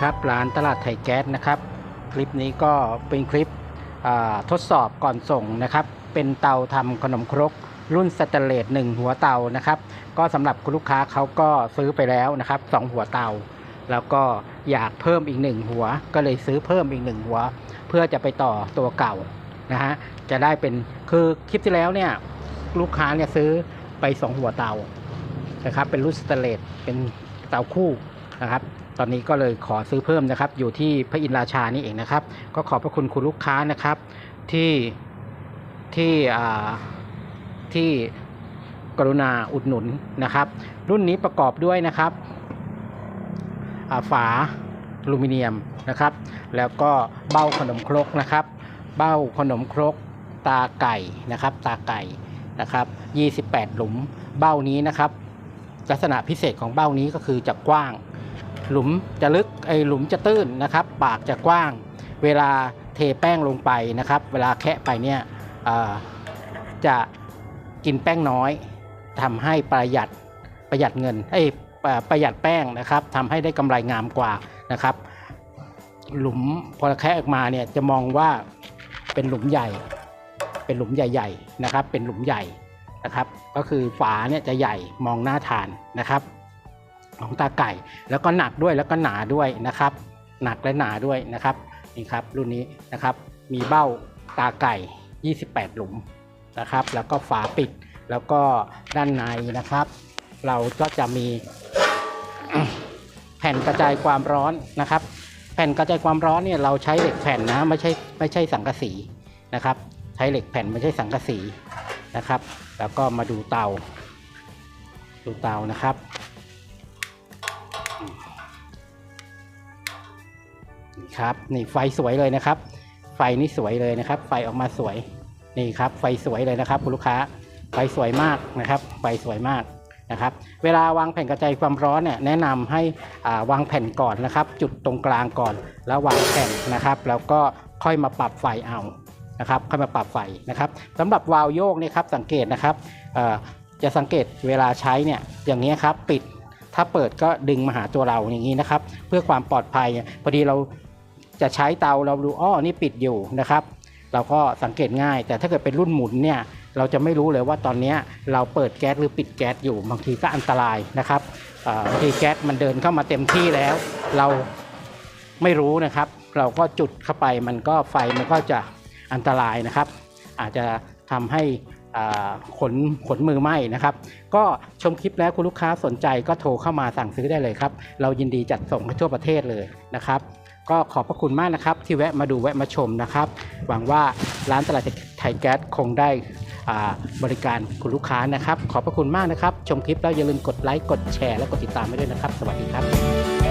ครับร้านตลาดไทยแก๊สนะครับ คลิปนี้ก็เป็นคลิปทดสอบก่อนส่งนะครับ เป็นเตาทำขนมครก รุ่นสแตนเลสหนึ่งหัวเตานะครับ ก็สำหรับคุณลูกค้าเขาก็ซื้อไปแล้วนะครับสองหัวเตา แล้วก็อยากเพิ่มอีกหนึ่งหัว ก็เลยซื้อเพิ่มอีกหนึ่งหัว เพื่อจะไปต่อตัวเก่านะฮะจะได้เป็นคือคลิปที่แล้วเนี่ยลูกค้าเนี่ยซื้อไปสองหัวเตานะครับเป็นรุ่นสแตนเลสเป็นเตาคู่นะครับ ตอนนี้ก็เลยขอซื้อเพิ่มนะครับ อยู่ที่พระอินราชานี่เองนะครับ ก็ขอบพระคุณคุณลูกค้านะครับ ที่ที่ที่กรุณาอุดหนุนนะครับ รุ่นนี้ประกอบด้วยนะครับาฝาอลูมิเนียมนะครับ แล้วก็เบ้าขนมครกนะครับ เบ้าขนมครกตาไก่นะครับ ตาไก่นะครับ 28 หลุม เบ้านี้นะครับ ลักษณะพิเศษของเบ้านี้ก็คือจะกว้าง หลุมจะลึกไอหลุมจะตื้นนะครับ ปากจะกว้าง เวลาเทแป้งลงไปนะครับ เวลาแคะไปเนี่ยจะกินแป้งน้อยทำให้ประหยัดประหยัดเงินเอ้ยประหยัดแป้งนะครับทำให้ได้กำไรงามกว่านะครับ หลุมพอแคะออกมาเนี่ยจะมองว่าเป็นหลุมใหญ่ เป็นหลุมใหญ่ ๆ นะครับ เป็นหลุมใหญ่นะครับ ก็คือฝาเนี่ยจะใหญ่มองหน้าทานนะครับ ของตาไก่ แล้วก็หนักด้วยแล้วก็หนาด้วยนะครับ หนักและหนาด้วยนะครับนี่ครับรุ่นนี้นะครับ มีเบ้าตาไก่ 28 หลุมนะครับ แล้วก็ฝาปิดแล้วก็ด้านในนะครับ เราก็จะมีแผ่นกระจายความร้อนนะครับ แผ่นกระจายความร้อนเนี่ยเราใช้เหล็กแผ่นนะไม่ใช่ไม่ใช่สังกะสีนะครับ ใช้เหล็กแผ่นไม่ใช่สังกะสีนะครับ แล้วก็มาดูเตา ดูเตานะครับ ครับนี่ไฟสวยเลยนะครับ ไฟนี่สวยเลยนะครับ ไฟออกมาสวยนี่ครับ ไฟสวยเลยนะครับคุณลูกค้า ไฟสวยมากนะครับ ไฟสวยมากนะครับ เวลาวางแผ่นกระจายความร้อนเนี่ยแนะนำให้วางแผ่นก่อนนะครับ จุดตรงกลางก่อน แล้ววางแผ่นนะครับ แล้วก็ค่อยมาปรับไฟเอานะครับค่อยมาปรับไฟนะครับสำหรับวาล์วโยกเนี่ยครับสังเกตนะครับจะสังเกตเวลาใช้เนี่ยอย่างนี้ครับปิด ถ้าเปิดก็ดึงมาหาตัวเราอย่างนี้นะครับ เพื่อความปลอดภัยพอดีเราจะใช้เตาเราดูอ้อนี่ปิดอยู่นะครับ เราก็สังเกตง่าย แต่ถ้าเกิดเป็นรุ่นหมุนเนี่ยเราจะไม่รู้เลยว่าตอนนี้เราเปิดแก๊สหรือปิดแก๊สอยู่บางทีก็อันตรายนะครับบางทีแก๊สมันเดินเข้ามาเต็มที่แล้ว เราไม่รู้นะครับ เราก็จุดเข้าไปมันก็ไฟมันก็จะอันตรายนะครับ อาจจะทำให้ ขนขนมือไหม้นะครับ ก็ชมคลิปแล้วคุณลูกค้าสนใจก็โทรเข้ามาสั่งซื้อได้เลยครับ เรายินดีจัดส่งให้ทั่วประเทศเลยนะครับ ก็ขอบพระคุณมากนะครับ ที่แวะมาดูแวะมาชมนะครับ หวังว่าร้านตลาดไทยแก๊สคงได้บริการคุณลูกค้านะครับ ขอบพระคุณมากนะครับ ชมคลิปแล้วอย่าลืมกดไลค์กดแชร์และกดติดตามไว้ด้วยนะครับ สวัสดีครับ